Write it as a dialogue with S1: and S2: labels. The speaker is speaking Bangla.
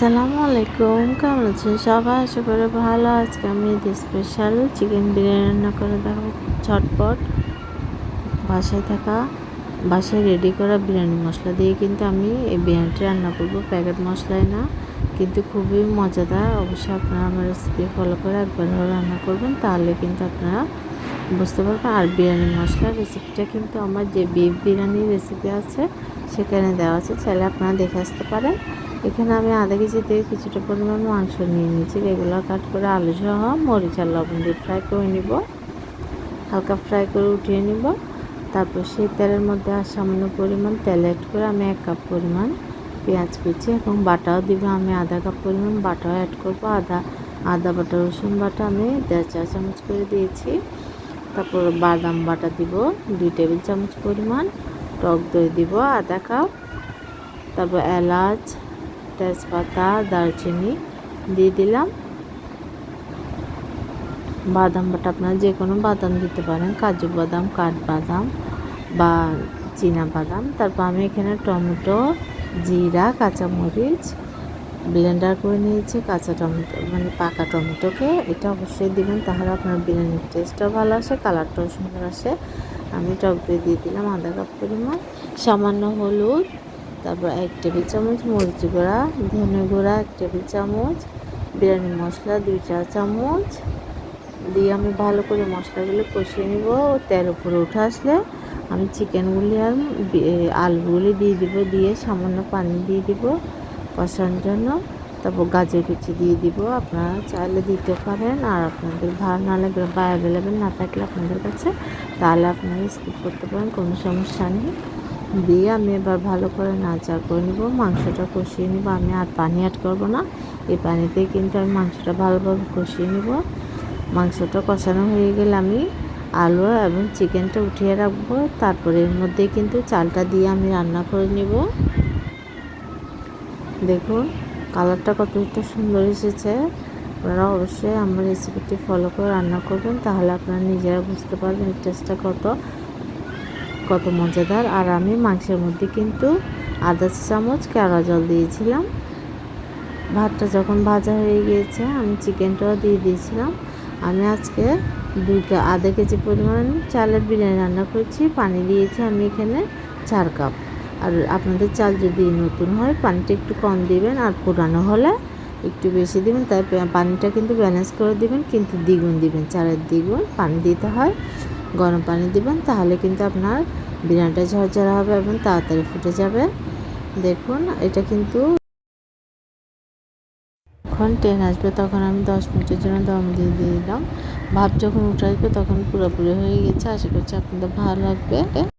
S1: আসসালামু আলাইকুম, কেমন আছেন সবাই? আশা করে ভালো আজকে আমি স্পেশাল চিকেন বিরিয়ানি রান্না করে দেখাবো ঝটপট। বাসায় থাকা, বাসায় রেডি করা বিরিয়ানি মশলা দিয়ে কিন্তু আমি এই বিরিয়ানিটি রান্না করব। প্যাকেট মশলায় না, কিন্তু খুবই মজাদার। অবশ্যই আপনারা আমার রেসিপি ফলো করে একবার রান্না করবেন, তাহলে কিন্তু আপনারা বুঝতে পারবেন। আর বিরিয়ানি মশলার রেসিপিটা কিন্তু আমার যে বিফ বিরিয়ানির রেসিপি আছে, সেখানে দেওয়া আছে। চাইলে আপনারা দেখে আসতে পারেন। এখানে আমি আধা কেজি থেকে কিছুটা পরিমাণ মাংস নিয়ে নিয়েছি। রেগুলার কাট করে আলু সহ মরিচ আর লবণ দিয়ে ফ্রাই করে নিব। হালকা ফ্রাই করে উঠিয়ে নিব। তারপর সেই তেলের মধ্যে আর সামান্য পরিমাণ তেল অ্যাড করে আমি এক কাপ পরিমাণ পেঁয়াজ কুচি এবং বাটাও দিব। আমি আধা কাপ পরিমাণ বাটাও অ্যাড করব। আদা আদা বাটা, রসুন বাটা আমি দেড় চা চামচ করে দিয়েছি। তারপর বাদাম বাটা দিব দুই টেবিল চামচ পরিমাণ। টক দই দিব আধা কাপ তারপর এলাচ তেজপাতা, দারচিনি দিয়ে দিলাম। বাদাম বাটা আপনারা যে কোনো বাদাম দিতে পারেন, কাজু বাদাম কাঠবাদাম বা চীনা বাদাম। তারপর আমি এখানে টমেটো, জিরা, কাঁচামরিচ ব্লেন্ডার করে নিয়েছি। কাঁচা টমেটো মানে পাকা টমেটোকে এটা অবশ্যই দিবেন, তাহলে আপনার বিরিয়ানির টেস্টটাও ভালো আসে কালারটাও সুন্দর আসে। আমি টক দই দিয়ে দিলাম আধা কাপ পরিমাণ। সামান্য হলুদ তারপর এক টেবিল চামচ মরিচ গুঁড়া, ধনে গুঁড়া এক টেবিল চামচ, বিরিয়ানি মশলা দুই চা চামচ। দিয়ে আমি ভালো করে মশলাগুলো কষিয়ে নিব। তেল উপরে উঠে আসলে আমি চিকেনগুলি আর আলুগুলি দিয়ে দিব, দিয়ে সামান্য পানি দিয়ে দিব কষানোর জন্য। তারপর গাজর কুচি দিয়ে দিব। আপনারা চাইলে দিতে পারেন। আর আপনাদের ভালো না লাগলে বা অ্যাভেলেবেল না থাকলে আপনাদের কাছে, তাহলে আপনারা স্কিপ করতে পারেন, কোনো সমস্যা নেই। দিয়ে আমি এবার ভালো করে নাচা করে নেব, মাংসটা কষিয়ে নেব। আমি আর পানি অ্যাড করব না, এই পানিতেই কিন্তু আমি মাংসটা ভালোভাবে কষিয়ে নেব। মাংসটা কষানো হয়ে গেলে আমি আলু এবং চিকেনটা উঠিয়ে রাখব, তারপরে এর মধ্যে কিন্তু চালটা দিয়ে আমি রান্না করে নেব। দেখুন, কালারটা কতটা সুন্দর এসেছে। আপনারা অবশ্যই আমার রেসিপিটি ফলো করে রান্না করবেন, তাহলে আপনারা নিজেরা বুঝতে পারবেন টেস্টটা কত। কত মজাদার। আর আমি মাংসের মধ্যে কিন্তু আধা চামচ কেওড়া জল দিয়েছিলাম। ভাতটা যখন ভাজা হয়ে গিয়েছে, আমি চিকেনটাও দিয়ে দিয়েছিলাম। আমি আজকে দুই আধা কেজি পরিমাণ চালের বিরিয়ানি রান্না করছি। পানি দিয়েছি আমি এখানে চার কাপ। আর আপনাদের চাল যদি নতুন হয়, পানিটা একটু কম দিবেন আর পুরানো হলে একটু বেশি দিবেন। তাই পানিটা কিন্তু ব্যালেন্স করে দিবেন, কিন্তু দ্বিগুণ দিবেন। চালের দ্বিগুণ পানি দিতে হয়, গরম পানি দিবেন, তাহলে কিন্তু আপনার বিরিয়ানিটা ঝরঝরা হবে এবং তাড়াতাড়ি ফুটে যাবে। দেখুন, এটা কিন্তু যখন ট্রেন আসবে তখন আমি দশ মিনিটের জন্য দম দিয়ে দিয়ে দিলাম। ভাব যখন উঠে আসবে তখন পুরোপুরি হয়ে গেছে। আশা করছি আপনাদের ভালো লাগবে।